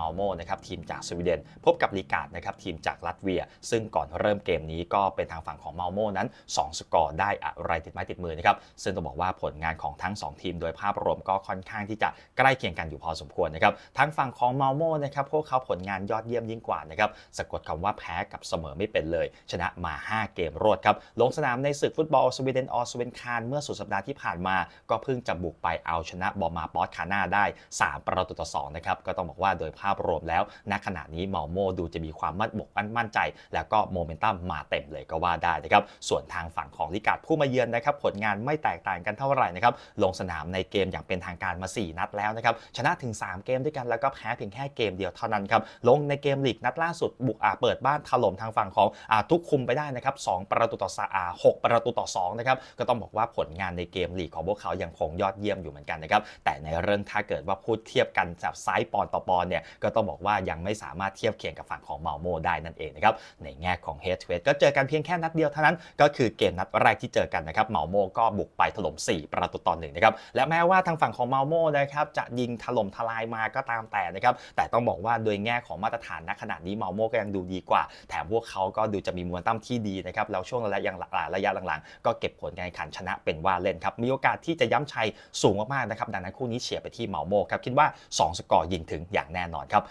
มาลโมนะครับทีมจากสวีเดน พบกับลีกาดนะครับทีมจากลัตเวีย ซึ่งก่อนเริ่มเกมนี้ก็เป็นทางฝั่งของมาลโมนั้น 2 สกอร์ได้อะไรติดไม้ติดมือนะครับซึ่งต้องบอกว่าผลงานของทั้ง 2 ทีมโดยภาพรวมก็ค่อนข้างที่จะใกล้เคียงกันอยู่พอสมควรนะครับทั้งฝั่งของมาลโมนะครับพวกเขาผลงานยอดเยี่ยมยิ่งกว่านะครับสะกดคำว่าแพ้กับเสมอไม่เป็นเลย ชนะมา 5 เกมรวดครับลงสนามในศึกฟุตบอลสวีเดนออสเวนคานเมื่อสุดสัปดาห์ที่ผ่านมา ก็เพิ่งจะบุกไปเอาชนะบอมาปอสคาน่าได้ 3 ประตูต่อ2นะครับก็ต้องบอกว่าโดยภาพรวมแล้ว ณ ขณะนี้เมาโมดูจะมีความมั่นบกมั่นใจ แล้วก็โมเมนตัมมาเต็มเลยก็ว่าได้นะครับ ส่วนทางฝั่งของลิกาดผู้มาเยือนนะครับ ผลงานไม่แตกต่างกันเท่าไหร่นะครับ ลงสนามในเกมอย่างเป็นทางการมา 4 นัดแล้วนะครับ ชนะถึง 3 เกมด้วยกัน แล้วก็แพ้เพียงแค่เกมเดียวเท่านั้นครับ ลงในเกมลีกนัดล่าสุดบุกอาเปิดบ้านถล่มทางฝั่งของอาทุกคุมไปได้นะครับ2ประตูต่อสาอ่า6ประตูต่อ2นะครับ ก็ต้องบอกว่าผลงานในเกมลีกของพวกเขายังคงยอดเยี่ยมอยู่เหมือนกันนะครับ แต่ในเรื่องถ้าเกิดว่าพูดเทียบกันจากไซส์ปอนต่อปอนเนี่ยก็ต้องบอกว่ายังไม่สามารถเทียบเคียงกับฝั่งของเมาโมได้นั่นเองนะครับในแง่ของเฮด o เ a ก็เจอกันเพียงแค่นัดเดียวเท่านั้น ก็คือเกมนัดแรกที่เจอกันนะครับเมาโมก็บุกไปถล่ม 4 ประตูต่อหนึ่งนะครับและแม้ว่าทางฝั่งของเมาโมนะครับจะยิงถล่มทลายมาก็ตามแต่นะครับแต่ต้องบอกว่าโดยแง่ของมาตรฐานณขณะนี้เมาโมก็ยังดูดีกว่า แถมพวกเขาก็ดูจะมีมวลตั้มที่ดีนะครับแล้วช่วงระยะยังระยะหลังๆ ก็เก็บผลการแข่งขันชนะเป็นว่าเล่นครับมีโอกาสที่จะย้ำชัยสูงมากๆนะครับดังนั้นคู่นี้เฉียดไปที่เมาโมครับคิดว่า 2 สกอร์ยิงถึงอย่างแน่นอนครับ